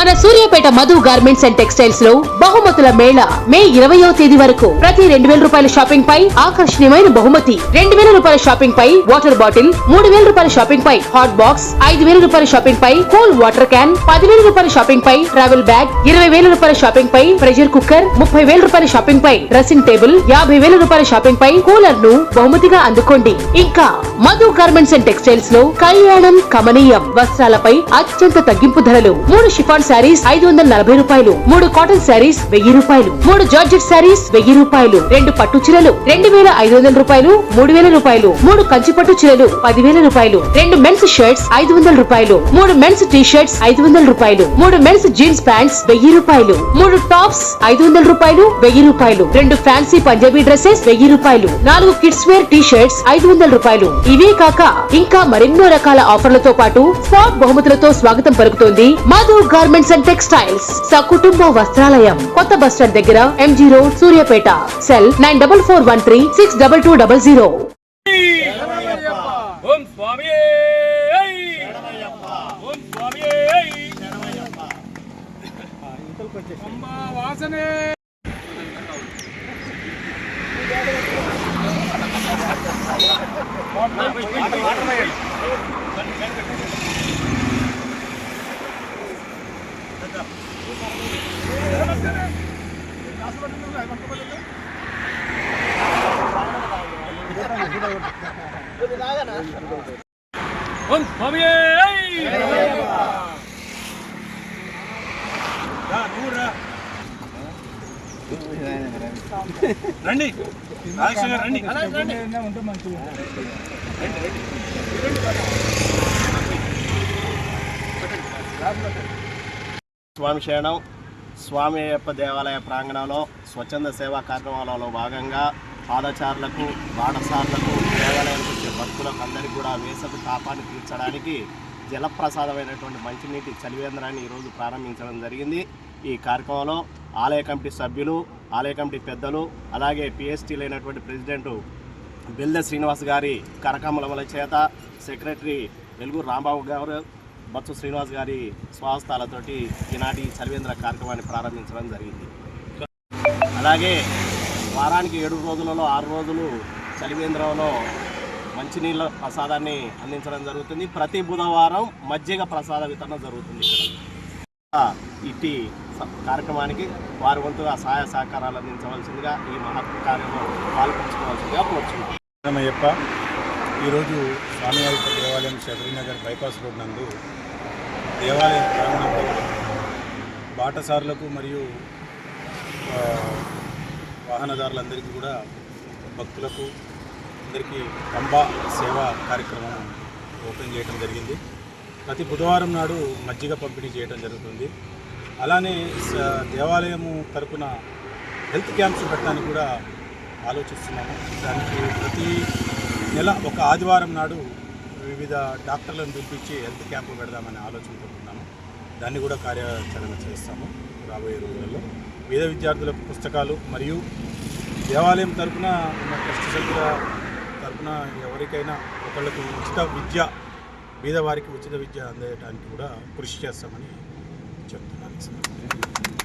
మన Suryapet Madhu garments and టెక్స్టైల్స్లో బహుమతుల మేళ మే ఇరవయో తేదీ వరకు. ప్రతి రెండు వేల రూపాయల షాపింగ్ పై ఆకర్షణీయమైన బహుమతి. రెండు వేల రూపాయల షాపింగ్ పై వాటర్ బాటిల్ మూడు వేల రూపాయల షాపింగ్ పై హాట్ బాక్స్ ఐదు వేల రూపాయల షాపింగ్ పై కూల్ వాటర్ క్యాన్ పదివేల రూపాయల షాపింగ్ పై ట్రావెల్ బ్యాగ్ ఇరవై వేల రూపాయల షాపింగ్ పై ప్రెషర్ కుక్కర్ ముప్పై వేల రూపాయల షాపింగ్ పై డ్రెస్సింగ్ టేబుల్ యాభై వేల రూపాయల షాపింగ్ పై కూలర్ను బహుమతిగా అందుకోండి. ఇంకా మధు గార్మెంట్స్ అండ్ టెక్స్టైల్స్లో కళ్యాణం కమనీయం వస్త్రాలపై అత్యంత తగ్గింపు ధరలు. మూడు షిఫాన్ శారీస్ ఐదు వందల నలభై రూపాయలు. మూడు కాటన్ శారీస్ వెయ్యి రూపాయలు. మూడు జార్జెట్ శారీస్ వెయ్యి రూపాయలు. రెండు పట్టు చీరలు రెండు వేల ఐదు వందల రూపాయలు మూడు వేల రూపాయలు. మూడు కంచి పట్టు చీరలు పదివేల రూపాయలు. రెండు మెన్స్ షర్ట్స్ ఐదు వందల రూపాయలు. మూడు మెన్స్ టీ షర్ట్స్ ఐదు వందల రూపాయలు. మూడు మెన్స్ జీన్స్ ప్యాంట్స్ వెయ్యి రూపాయలు. మూడు టాప్స్ ఐదు వందల రూపాయలు వెయ్యి రూపాయలు. రెండు ఫ్యాన్సీ పంజాబీ డ్రెస్సెస్ వెయ్యి రూపాయలు. నాలుగు కిడ్స్ వేర్ టీ షర్ట్స్ ఐదు వందల రూపాయలు. ఇవే కాక ఇంకా మరెన్నో రకాల ఆఫర్లతో పాటు స్పాట్ బహుమతులతో స్వాగతం పలుకుతోంది మాధవ్ గార్మెంట్స్ అండ్ టెక్స్టైల్స్ సకుటుంబ వస్త్రాలయం. కొత్త బస్ స్టాండ్ దగ్గర MG road Suryapet. Cell nine double four one three six double two double zero. వాసనే రండి గారు రండి స్వామి శరణం స్వామి అయ్యప్ప దేవాలయ ప్రాంగణంలో స్వచ్ఛంద సేవా కార్యక్రమాలలో భాగంగా పాదచారులకు బాటసారులకు దేవాలయానికి భక్తులకు అందరికీ కూడా వేసవి తాపాన్ని తీర్చడానికి జలప్రసాదమైనటువంటి మంచినీటి చలివేంద్రాన్ని ఈరోజు ప్రారంభించడం జరిగింది. ఈ కార్యక్రమంలో ఆలయ కమిటీ సభ్యులు ఆలయ కమిటీ పెద్దలు అలాగే పిఎస్టీలైనటువంటి ప్రెసిడెంటు ప్రెసిడెంట్ శ్రీనివాస్ గారి కరకమలముల చేత సెక్రటరీ వెలుగు రాంబాబు గారు బత్సు శ్రీనివాస్ గారి స్వహస్తాలతోటి ఈనాటి చలివేంద్ర కార్యక్రమాన్ని ప్రారంభించడం జరిగింది. అలాగే వారానికి ఏడు రోజులలో ఆరు రోజులు చలివేంద్రంలో మంచినీళ్ళ ప్రసాదాన్ని అందించడం జరుగుతుంది. ప్రతి బుధవారం మజ్జిగ ప్రసాద వితరణ జరుగుతుంది ఇక్కడ. ఇట్టి కార్యక్రమానికి వారి వంతుగా సహాయ సహకారాలు అందించవలసిందిగా ఈ మహత్ కార్యంలో పాల్పంచుకోవాల్సిందిగా కోరుచున్నాం అయ్యప్ప ఈరోజు స్వామివారి దేవాలయం శబరినగర్ బైపాస్ రోడ్ నందు దేవాలయం ప్రాంగణంలో బాటసారులకు మరియు వాహనదారులందరికీ కూడా భక్తులకు అందరికీ కంబా సేవా కార్యక్రమం ఓపెన్ చేయడం జరిగింది. ప్రతి బుధవారం నాడు మజ్జిగ పంపిణీ చేయడం జరుగుతుంది. అలానే దేవాలయము తరపున హెల్త్ క్యాంప్స్ పెట్టడానికి కూడా ఆలోచిస్తున్నాము. దానికి ప్రతి నెల ఒక ఆదివారం నాడు వివిధ డాక్టర్లను పిలిపించి హెల్త్ క్యాంపు పెడదామనే ఆలోచనతో ఉన్నాము. దాన్ని కూడా కార్యాచరణ చేస్తాము రాబోయే రోజులలో. పేద విద్యార్థులకు పుస్తకాలు మరియు దేవాలయం తరపున ఉన్న ట్రస్ట్ సభ్యుల తరఫున ఎవరికైనా ఒకళ్ళకు ఉచిత విద్య పేదవారికి ఉచిత విద్య అందేయడానికి కూడా కృషి చేస్తామని చెప్తున్నాను